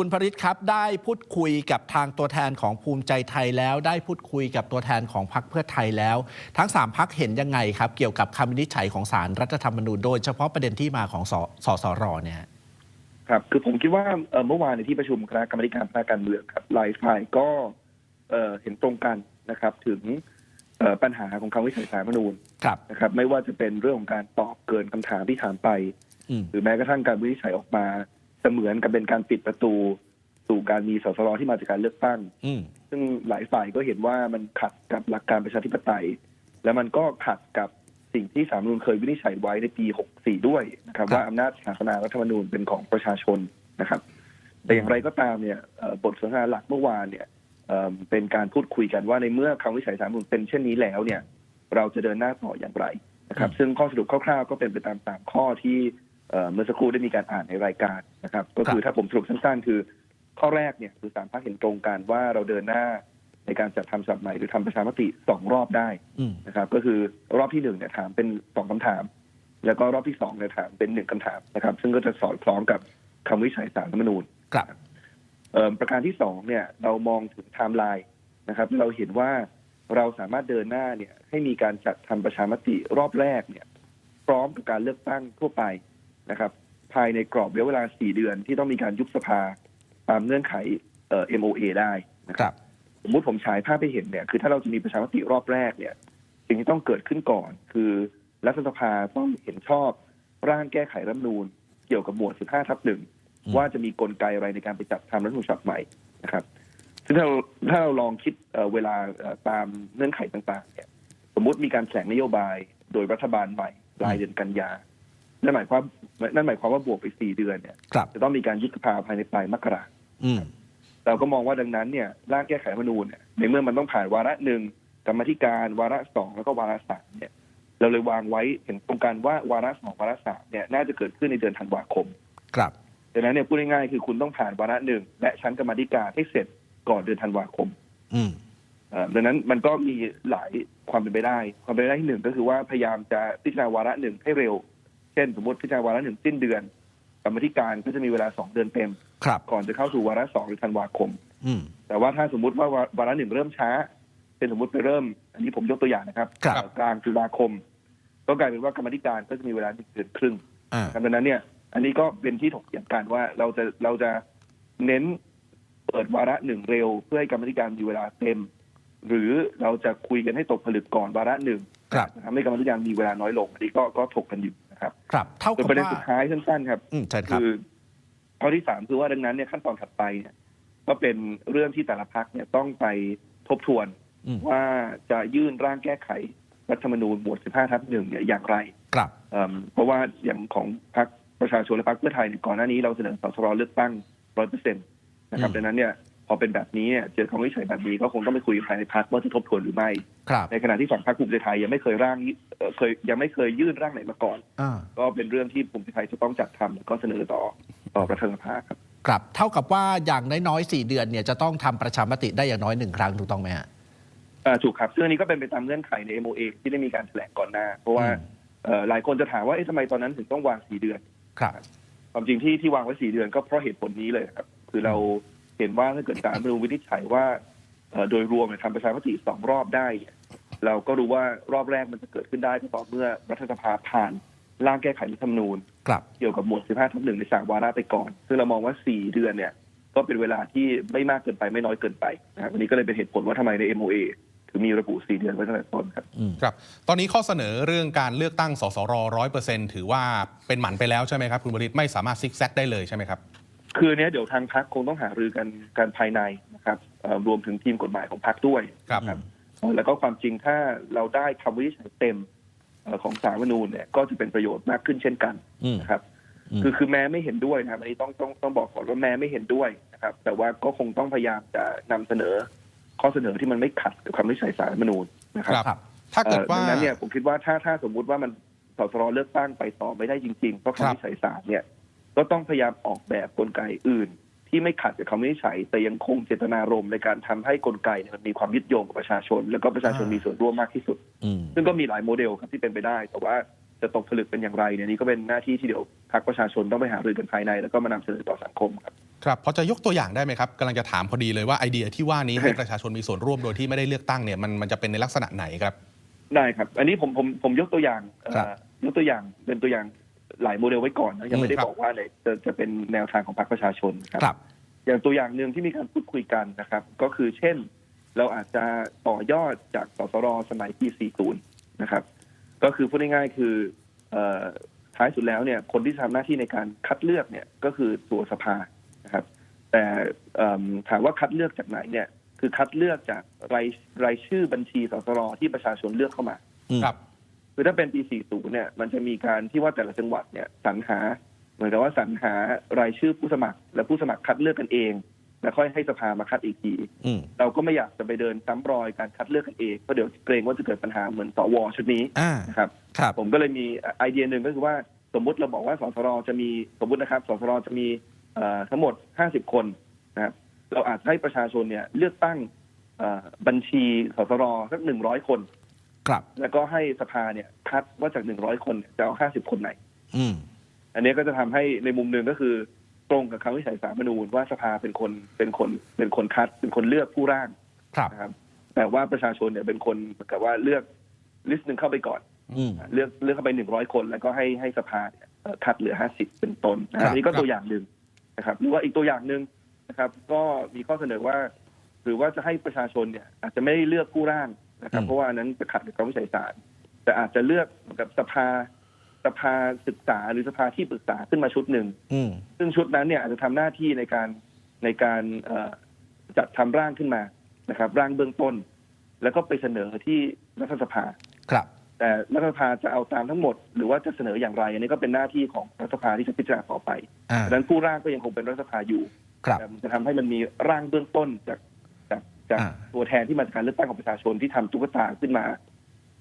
คุณพริตครับ ได้พูดคุยกับทางตัวแทนของภูมิใจไทยแล้ว ได้พูดคุยกับตัวแทนของพรรคเพื่อไทยแล้ว ทั้ง 3พักเห็นยังไงครับ เกี่ยวกับคำวินิจฉัยของสารรัฐธรรมนูญโดยเฉพาะประเด็นที่มาของสสสรเนี่ยครับคือผมคิดว่าเอ่อเมื่อวานในที่ประชุมคณะกรรมาธิการภาคการเมืองครับหลายฝ่ายก็เอ่อเห็นตรงกันนะครับ ถึงเอ่อปัญหาของคำวินิจฉัยสารรัฐธรรมนูญครับนะครับ ไม่ว่าจะเป็นเรื่องของการตอบเกินคำถามที่ถามไปอืมหรือแม้กระทั่งการวินิจฉัยออกมา เสมือนกับเป็นการปิดประตูสู่การมีสสรที่มาจากการเลือกตั้ง อืม ซึ่งหลายฝ่ายก็เห็นว่ามันขัดกับหลักการประชาธิปไตย และมันก็ขัดกับสิ่งที่สามนูญเคยวินิจฉัยไว้ในปี 64 ด้วยนะครับ ครับ ว่าอำนาจศาสนารัฐธรรมนูญเป็นของประชาชนนะครับ แต่อย่างไรก็ตามเนี่ยเอ่อบทสนทนาหลักเมื่อวานเนี่ยเอ่อเป็นการพูดคุยกันว่าในเมื่อคำวินิจฉัยสามนูญเป็นเช่นนี้แล้วเนี่ย เราจะเดินหน้าต่ออย่างไรนะครับ ซึ่งข้อสรุปคร่าวๆก็เป็นไปตามสามข้อที่ เอ่อเมื่อสักครู่ได้มีการอ่านในรายการนะครับ ก็คือถ้าผมสรุปสั้นๆ คือข้อแรกเนี่ยคือสามภาคเห็นตรงกันว่าเราเดินหน้าในการจัดทำฉบับใหม่หรือทำประชามติสองรอบได้อืมนะครับ ก็คือรอบที่หนึ่งเนี่ยถามเป็นสองคำถาม แล้วก็รอบที่สองเนี่ยถามเป็นหนึ่งคำถามนะครับ ซึ่งก็จะสอดคล้องกับคำวินิจฉัยสารรัฐธรรมนูญครับเอ่อประการที่สองเนี่ย เรามองถึงไทม์ไลน์นะครับ เราเห็นว่าเราสามารถเดินหน้าเนี่ย ให้มีการจัดทำประชามติรอบแรกเนี่ย พร้อมกับการเลือกตั้งทั่วไป นะครับ ภายในกรอบระยะเวลาสี่เดือนที่ต้องมีการยุบสภาตามเงื่อนไขเอ่อ MOA ได้นะคครับรับ สมมติผมฉายภาพให้เห็นเนี่ยคือถ้าเราจะมีประชามติรอบแรกเนี่ยสิ่งที่ต้องเกิดขึ้นก่อน คือรัฐสภาต้องเห็นชอบร่างแก้ไขรัฐธรรมนูญเกี่ยวกับหมวด 15 ทับหนึ่งอืมว่าจะมีกลไกอะไรในการไปจัดทำรัฐธรรมนูญฉบับใหม่นะครับ ซึ่งถ้าเราถ้าเราลองคิดเอ่อเวลาเอ่อตามเงื่อนไขต่างๆเนี่ย สมมุติมีการแถลงนโยบายโดยรัฐบาลใหม่ปลายเดือนกันยา นั่นหมายความนั่นหมายความว่าบวกไปสี่เดือนเนี่ยครับจะต้องมีการยุบสภาภายในปลายมกราอืมเราก็มองว่าดังนั้นเนี่ยร่างแก้ไขรัฐธรรมนูญเนี่ยในเมื่อมันต้องผ่านวาระหนึ่งกรรมาธิการวาระสองแล้วก็วาระสามเนี่ย เราเลยวางไว้เห็นตรงกันว่าวาระสองวาระสามเนี่ยน่าจะเกิดขึ้นในเดือนธันวาคม ครับดังนั้นเนี่ยพูดง่ายๆคือคุณต้องผ่านวาระหนึ่งและชั้นกรรมาธิการให้เสร็จก่อนเดือนธันวาคม อืมเอ่อดังนั้นมันก็มีหลายความเป็นไปได้ ความเป็นไปได้ที่หนึ่งก็คือว่าพยายามจะพิจารณาวาระหนึ่งให้เร็ว เช่นสมมติพิจารณาวาระหนึ่งสิ้นเดือนกรรมาธิการก็จะมีเวลาสองเดือนเต็ม ครับ ก่อนจะเข้าสู่วาระสองหรือธันวาคม อืม แต่ว่าถ้าสมมติว่าวาวาระหนึ่งเริ่มช้าเป็นสมมติไปเริ่ม อันนี้ผมยกตัวอย่างนะครับครับ กลางตุลาคม ก็กลายเป็นว่ากรรมาธิการก็จะมีเวลาหนึ่งเดือนครึ่ง อ่าดังนั้นเนี่ยอันนี้ก็เป็นที่ถกเถียงกันว่าเราจะเราจะเน้นเปิดวาระหนึ่งเร็ว เพื่อให้กรรมาธิการมีเวลาเต็ม หรือเราจะคุยกันให้ตกผลึกก่อนวาระหนึ่งครับ ทำให้กรรมาธิการมีเวลาน้อยลงอันนี้ก็ก็ถกกันอยู่นะ ครับครับเท่าส่วกับนประเด็นว่าสุดท้ายสั้นๆครับอืมเชิญครับคือข้อที่สามคือว่าดังนั้นเนี่ยขั้นตอนถัดไปเนี่ยก็เป็นเรื่องที่แต่ละพักเนี่ยต้องไปทบทวนอืมว่าจะยื่นร่างแก้ไขรัฐธรรมนูญหมวด 15 ทับหนึ่งเนี่ยอย่างไร ครับเอิ่มเพราะว่าอย่างของพรรคประชาชนและพรรคเพื่อไทยเนี่ยก่อนหน้านี้เราเสนอสสรเลือกตั้งร้อยเปอร์เซ็นต์นะครับอืมดังนั้นเนี่ย พอเป็นแบบนี้เนี่ยเจอคำวินิจฉัยแบบนี้ก็คงต้องไปคุยภายในพรรคว่าจะทบทวนหรือไม่ ครับ ในขณะที่ฝั่งพรรคภูมิใจไทยยังไม่เคยร่างเอ่อเคยยังไม่เคยยื่นร่างไหนมาก่อน อ่า ก็เป็นเรื่องที่ภูมิใจไทยจะต้องจัดทำแล้วก็เสนอต่อต่อประธานสภาครับ ครับ เท่ากับว่าอย่างน้อยๆสี่เดือนเนี่ยจะต้องทำประชามติได้อย่างน้อยหนึ่งครั้งถูกต้องไหมฮะ อ่าถูกครับซึ่งอันนี้ก็เป็นไปตามเงื่อนไขใน MOA ที่ได้มีการแถลงก่อนหน้า เพราะว่าอืม เอ่อหลายคนจะถามว่าเอ๊ะทำไมตอนนั้นถึงต้องวางสี่เดือน ครับ ความจริงที่ที่วางไว้สี่เดือนก็เพราะเหตุผลนี้เลยครับ คือเรา เห็นว่าถ้าเกิดสารรัฐธรรมนูญวินิจฉัยว่าเอ่อโดยรวมเนี่ยทำประชามติสองรอบได้เนี่ยเราก็รู้ว่ารอบแรกมันจะเกิดขึ้นได้ก็ต่อเมื่อรัฐสภาผ่านร่างแก้ไขรัฐธรรมนูญครับเกี่ยวกับหมวด 15ทับหนึ่งในสามวาระไปก่อน ซึ่งเรามองว่า 4 เดือนเนี่ย ก็เป็นเวลาที่ไม่มากเกินไปไม่น้อยเกินไปนะครับวันนี้ก็เลยเป็นเหตุผลว่าทำไมใน MOA ถึงมีระบุ 4 เดือนไว้ตั้งแต่ต้นครับอืมครับ ตอนนี้ข้อเสนอเรื่องการเลือกตั้งสสรร้อยเปอร์เซ็นถือว่าเป็นหมันไปแล้วใช่ไหมครับ คุณบริตไม่สามารถซิกแซกได้เลยใช่ไหมครับ คือเนี้ยเดี๋ยวทางพักคงต้องหารือกันการภายในนะครับเอ่อรวมถึงทีมกฎหมายของพักด้วยครับนะเอ่อแล้วก็ความจริงถ้าเราได้คำวินิจฉัยเต็มเอ่อของสารรัฐธรรมนูญเนี่ยก็จะเป็นประโยชน์มากขึ้นเช่นกันอืมนะครับอืมคือคือแม้ไม่เห็นด้วยนะครับอันนี้ต้องต้องต้องบอกก่อนว่าแม้ไม่เห็นด้วยนะครับ แต่ว่าก็คงต้องพยายามจะนำเสนอ ข้อเสนอที่มันไม่ขัดกับคำวินิจฉัยสารรัฐธรรมนูญนะครับครับครับ ถ้าเกิดเอ่อว่าดังนั้นเนี่ยผมคิดว่าถ้าถ้าสมมุติว่ามันสสรเลือกตั้งไปต่อไม่ได้จริงๆเพราะครับคำวินิจฉัยศาลเนี่ย ก็ต้องพยายามออกแบบกลไกอื่น ที่ไม่ขัดกับคำวินิจฉัย แต่ยังคงเจตนารมณ์ในการทำให้กลไกเนี่ยมันมีความยึดโยงกับประชาชน แล้วก็ประชาชนอ่ามีมีส่วนร่วมมากที่สุดอืมซึ่งก็มีหลายโมเดลครับที่เป็นไปได้ แต่ว่าจะตกผลึกเป็นอย่างไรเนี่ยนี่ก็เป็นหน้าที่ที่เดี๋ยวพรรคประชาชนต้องไปหารือกันภายใน แล้วก็มานำเสนอต่อสังคมครับครับพอจะยกตัวอย่างได้ไหมครับกำลังจะถามพอดีเลยว่าไอเดียที่ว่านี้ให้ประชาชนมีส่วนร่วมโดยที่ไม่ได้เลือกตั้งเนี่ยมันมันจะเป็นในลักษณะไหนครับ ได้ครับ อันนี้ผมผมผมยกตัวอย่างเอ่อครับยกตัวอย่างเป็นตัวอย่าง หลายโมเดลไว้ก่อนนะยังไม่ได้ครับบอกว่าอะไรจะจะเป็นแนวทางของพรรคประชาชนครับครับ อย่างตัวอย่างหนึ่งที่มีการพูดคุยกันนะครับ ก็คือเช่น เราอาจจะต่อยอดจากสสรสมัยปี 40 นะครับ ก็คือพูดง่ายๆคือเอ่อท้ายสุดแล้วเนี่ย คนที่ทำหน้าที่ในการคัดเลือกเนี่ยก็คือตัวสภานะครับ แต่เอิ่มถามว่าคัดเลือกจากไหนเนี่ย คือคัดเลือกจากรายรายชื่อบัญชีสสรที่ประชาชนเลือกเข้ามาอืมครับ คือถ้าเป็นปี 40 เนี่ย มันจะมีการที่ว่าแต่ละจังหวัดเนี่ยสรรหา เหมือนกับว่าสรรหารายชื่อผู้สมัคร และผู้สมัครคัดเลือกกันเอง แล้วค่อยให้สภามาคัดอีกทีอืมเราก็ไม่อยากจะไปเดินซ้ำรอยการคัดเลือกกันเองเพราะเดี๋ยวเกรงว่าจะเกิดปัญหาเหมือนสวชุดนี้อ่านะครับครับผมก็เลยมีไอเดียหนึ่งก็คือว่าสมมุติเราบอกว่าสสรจะมีสมมุตินะครับสสรจะมีเอ่อทั้งหมด 50 คนนะครับเราอาจจะให้ประชาชนเนี่ยเลือกตั้งเอ่อบัญชีสสรสัก100คน ครับ แล้วก็ให้สภาเนี่ยคัดว่าจาก100คนเนี่ยจะเอา50คนไหน อืม อันนี้ก็จะทำให้ในมุมหนึ่งก็คือ ตรงกับคำวิจัยสารมนูญว่าสภาเป็นคนเป็นคนเป็นคนคัด เป็นคนเลือกผู้ร่างครับ นะครับ แต่ว่าประชาชนเนี่ยเป็นคนเหมือนกับว่าเลือกลิสต์หนึ่งเข้าไปก่อน อืม เลือกเลือกเข้าไป100คน แล้วก็ให้ให้สภาเนี่ยเอ่อคัดเหลือ50เป็นต้นนะคครัรับบอันนี้ก็ตัวอย่างหนึ่งนะครับ หรือว่าอีกตัวอย่างหนึ่งนะครับ ก็มีข้อเสนอว่า หรือว่าจะให้ประชาชนเนี่ย อาจจะไม่ได้เลือกผู้ร่าง นะครับ เพราะว่าอันนั้นจะขัดกับคำวิจัยสารแต่อาจจะเลือกเหมือนกับสภาสภาศึกษาหรือสภาที่ปรึกษาขึ้นมาชุดหนึ่งอืมซึ่งชุดนั้นเนี่ยอาจจะทำหน้าที่ในการในการเอ่อจัดทำร่างขึ้นมานะครับ ร่างเบื้องต้น แล้วก็ไปเสนอที่รัฐสภาครับ แต่รัฐสภาจะเอาตามทั้งหมด หรือว่าจะเสนออย่างไรอันนี้ก็เป็นหน้าที่ของรัฐสภาที่จะพิจารณาต่อไปอ่าดังนั้นผู้ร่างก็ยังคงเป็นรัฐสภาอยู่ครับแต่มันจะทำให้มันมีร่างเบื้องต้นจาก จากจากอ่าตัวแทนที่มาจากการเลือกตั้งของประชาชนที่ทำตุ๊กตาขึ้นมา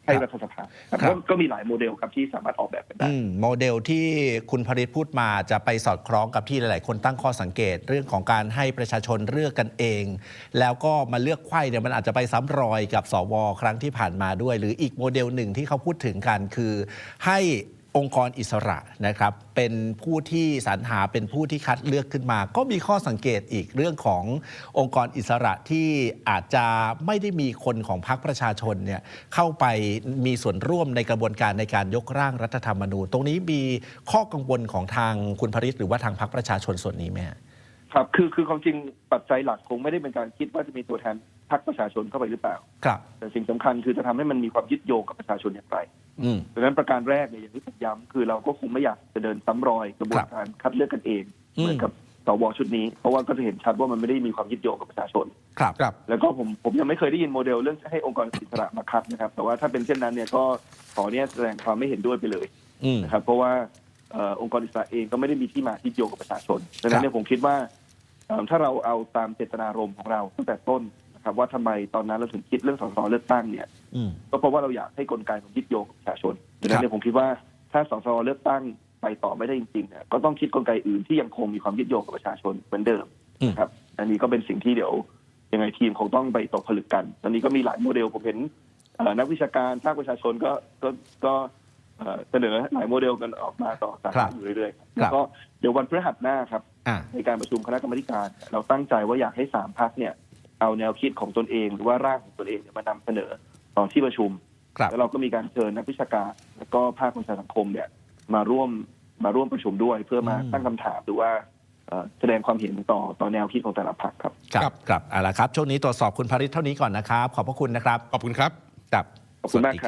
ให้ครับรัฐสภาครับครับก็ก็มีหลายโมเดลครับที่สามารถออกแบบกันได้อืมโมเดลที่คุณพริตพูดมาจะไปสอดคล้องกับที่หลาย ๆ คนตั้งข้อสังเกต เรื่องของการให้ประชาชนเลือกกันเอง แล้วก็มาเลือกไขว้เนี่ยมันอาจจะไปซ้ำรอยกับสวครั้งที่ผ่านมาด้วย หรืออีกโมเดลหนึ่งที่เขาพูดถึงกันคือให้ องค์กรอิสระนะครับ เป็นผู้ที่สรรหาเป็นผู้ที่คัดเลือกขึ้นมา ก็มีข้อสังเกตอีกเรื่องขององค์กรอิสระที่อาจจะไม่ได้มีคนของพรรคประชาชนเนี่ยเข้าไปมีส่วนร่วมในกระบวนการในการยกร่างรัฐธรรมนูญ ตรงนี้มีข้อกังวลของทางคุณพริตหรือว่าทางพรรคประชาชนส่วนนี้ไหมฮะครับคือคือความจริงปัจจัยหลักคงไม่ได้เป็นการคิดว่าจะมีตัวแทนพรรคประชาชนเข้าไปหรือเปล่า ครับ แต่สิ่งสำคัญคือจะทำให้มันมีความยึดโยงกับประชาชนอย่างไรอืม ดังนั้นประการแรกเนี่ยอย่างที่ผมย้ำคือเราก็คงไม่อยากจะเดินซ้ำรอยกระบวนการคัดเลือกกันเองอืมเหมือนกับสวชุดนี้เพราะว่าก็จะเห็นชัดว่ามันไม่ได้มีความยึดโยงกับประชาชน ครับครับ แล้วก็ผมผมยังไม่เคยได้ยินโมเดลเรื่องให้องค์กรอิสระมาคัดนะครับ แต่ว่าถ้าเป็นเช่นนั้นเนี่ยก็ขอเนี่ยแสดงความไม่เห็นด้วยไปเลยอืมนะครับ เพราะว่าเอ่อองค์กรอิสระเองก็ไม่ได้มีที่มาที่โยงกับประชาชนดังนั้นเนี่ยผมคิดว่าเอ่อถ้าเราเอาตามเจตนารมณ์ของเราตั้งแต่ต้นนะ ครับว่าทำไมตอนนั้นเราถึงคิดเรื่องสสเลือกตั้งเนี่ยอืมก็เพราะว่าเราอยากให้กลไกมันยึดโยงกับประชาชนดังนั้นเนี่ยผมคิดว่าถ้าสสเลือกตั้งไปต่อไม่ได้จริงๆเนี่ยก็ต้องคิดกลไกอื่นที่ยังคงมีความยึดโยงกับประชาชนเหมือนเดิมอืมนะครับ อันนี้ก็เป็นสิ่งที่เดี๋ยวยังไงทีมคงต้องไปตกผลึกกัน ตอนนี้ก็มีหลายโมเดลผมเห็นเอ่อนักวิชาการภาคประชาชนก็ก็ก็เอ่อเสนอหลายโมเดลกันออกมาต่อสาครัขาบอยู่เรื่อยๆครับแล้วก็เดี๋ยววันพฤหัสหน้าครับอ่าในการประชุมคณะกรรมาธิการ เราตั้งใจว่าอยากให้สามพักเนี่ย เอาแนวคิดของตนเอง หรือว่าร่างของตนเองเนี่ยมานำเสนอต่อที่ประชุมครับแล้วเราก็มีการเชิญนักวิชาการ แล้วก็ภาคประชาสังคมเนี่ยมาร่วมมาร่วมประชุมด้วยเพื่อมาอืมตั้งคำถามหรือว่าเอ่อแสดงความเห็นต่อต่อแนวคิดของแต่ละพรรคครับ ครับครับเอาละครับ ช่วงนี้ตรวจสอบคุณพริตเท่านี้ก่อนนะครับ ขอบพระคุณนะครับ ขอบคุณครับครับขอบคุณมากสวัสดีครับ